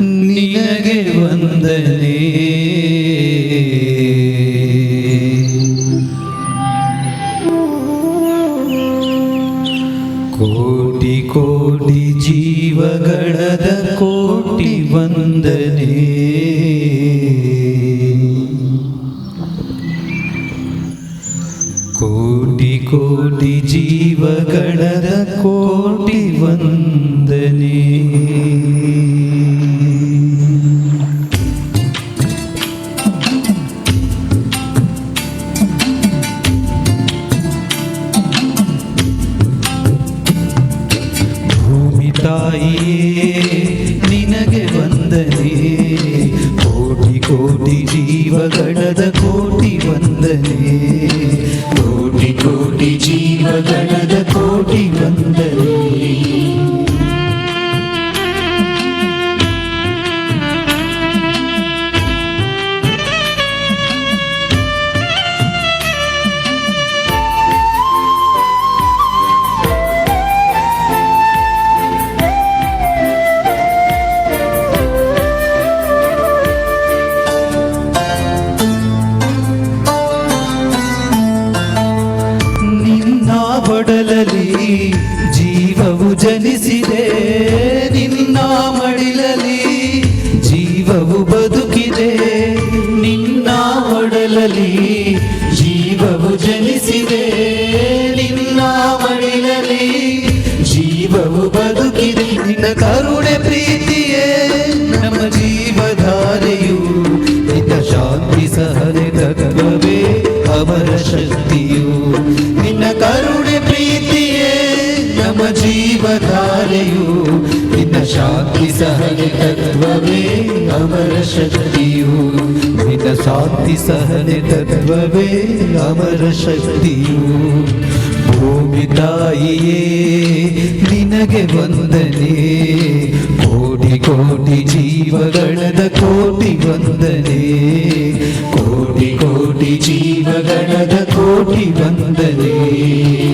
ನಿನಗೆ ವಂದನೆ. ಕೋಟಿ ಕೋಟಿ ಜೀವಗಳದ ಕೋಟಿ ವಂದನೆ. ಕೋಟಿ ಕೋಟಿ ಜೀವಗಳದ ಕೋಟಿ ವಂದನೆ. ಭೂಮಿ ತಾಯಿಯೇ ನಿನಗೆ ವಂದನೆ. ಕೋಟಿ ಕೋಟಿ ಜೀವಗಳದ ಕೋಟಿ ವಂದನೆ. ಒಡಲಲ್ಲಿ ಜೀವವು ಜನಿಸಿದೆ. ನಿನ್ನ ಮಡಿಲಲಿ ಜೀವವು ಬದುಕಿದೆ. ನಿನ್ನ ಒಡಲಲ್ಲಿ ಶಾಂತಿ ಸಹಜ ತತ್ವವೇ ಅಮರ ಮಿತ ಶಾಂತಿ ಸಹಜ ತತ್ವವೇ ಅಮರ ಶಕ್ತಿಯು. ಭೂಮಿ ತಾಯಿಯೇ, ನಿನಗೆ ವಂದನೆ. ಕೋಟಿ ಕೋಟಿ ಜೀವಗಳದ ಕೋಟಿ ವಂದನೆ. ಕೋಟಿ ಕೋಟಿ ಜೀವಗಳದ ಕೋಟಿ ವಂದನೆ.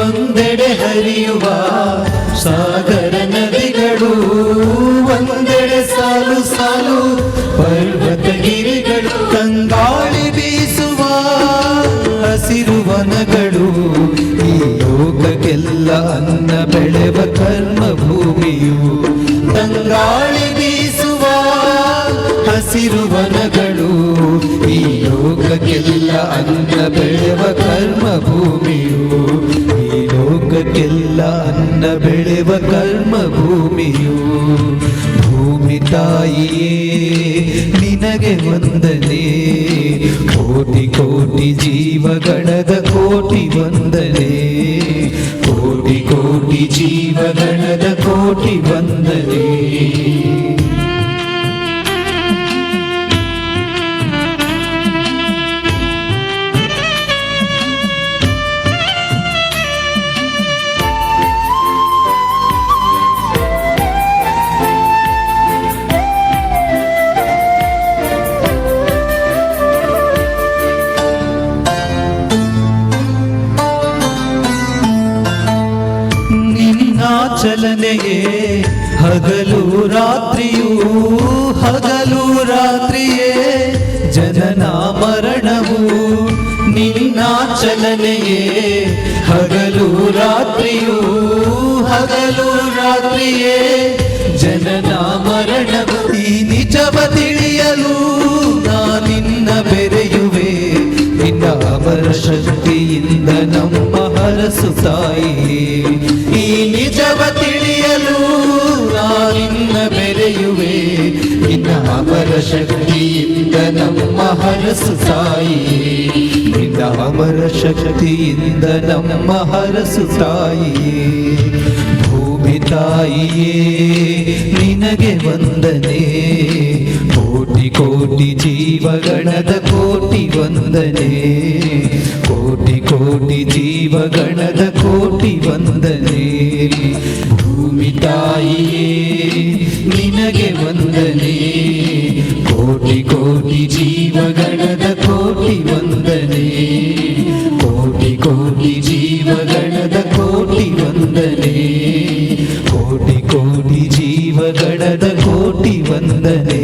ಒಂದೆಡೆ ಹರಿಯುವ ಸಾಗರ ನದಿಗಳು, ಒಂದೆಡೆ ಸಾಲು ಸಾಲು ಪರ್ವತಗಿರಿಗಳು ತಂಗಾಳಿ ಬೀಸುವ ಹಸಿರು ವನಗಳು. ಈ ಲೋಕಕ್ಕೆಲ್ಲ ಅನ್ನ ಬೆಳೆವ ಕರ್ಮ ಭೂಮಿಯು ತಂಗಾಳಿ ಬೀಸುವ ಹಸಿರು ವನಗಳು. ಈ ಲೋಕಕ್ಕೆಲ್ಲ ಅನ್ನ ಬೆಳೆವ ಕರ್ಮ ಭೂಮಿಯು ಲೋಕಕ್ಕೆಲ್ಲ ಅನ್ನ ಬೆಳೆವ ಕರ್ಮ ಭೂಮಿಯು. ಭೂಮಿ ತಾಯಿಯೇ, ನಿನಗೆ ವಂದನೆ. ಕೋಟಿ ಕೋಟಿ ಜೀವಗಣದ ಕೋಟಿ ವಂದನೆ. ಕೋಟಿ ಕೋಟಿ ಜೀವಗಣದ ಕೋಟಿ ವಂದನೆ. ಚಲನೆಯೇ ಹಗಲು ರಾತ್ರಿಯೂ, ಹಗಲು ರಾತ್ರಿಯೇ ಜನನ ಮರಣವು ನಿನ್ನ ಚಲನೆಯೇ ಹಗಲು ರಾತ್ರಿಯೂ, ಹಗಲು ರಾತ್ರಿಯೇ ಜನನ ಮರಣವು ಈ ನಿಜವ ತಿಳಿಯಲು ನಾನಿನ್ನ ಬೆರೆಯುವೆ. ನಿನ್ನ ಅಮರ ಶಕ್ತಿಯಿಂದ ನಮ್ಮ ಹರಸು ತಾಯಿ. ಈ ಶಕ್ತಿಯಿಂದ ನಮ್ಮ ಹರಸು ತಾಯಿ ನಿನ್ನ ಅಮರ ಶಕ್ತಿಯಿಂದ ನಮ್ಮ ಹರಸು ತಾಯಿ ಭೂಮಿ ತಾಯಿಯೇ, ನಿನಗೆ ವಂದನೆ. ಕೋಟಿ ಕೋಟಿ ಜೀವಗಣದ ಕೋಟಿ ವಂದನೆ. ಕೋಟಿ ಕೋಟಿ ಜೀವಗಣದ ಕೋಟಿ ವಂದನೆ. ಕೋಟಿ ಕೋಟಿ ಜೀವಗಣದ ಕೋಟಿ ವಂದನೆ ಕೋಟಿ ಕೋಟಿ ಜೀವಗಣದ ಕೋಟಿ ವಂದನೆ ಕೋಟಿ ಕೋಟಿ ಜೀವಗಣದ ಕೋಟಿ ವಂದನೆ ಕೋಟಿ ಕೋಟಿ ಜೀವಗಣದ ಕೋಟಿ ವಂದನೆ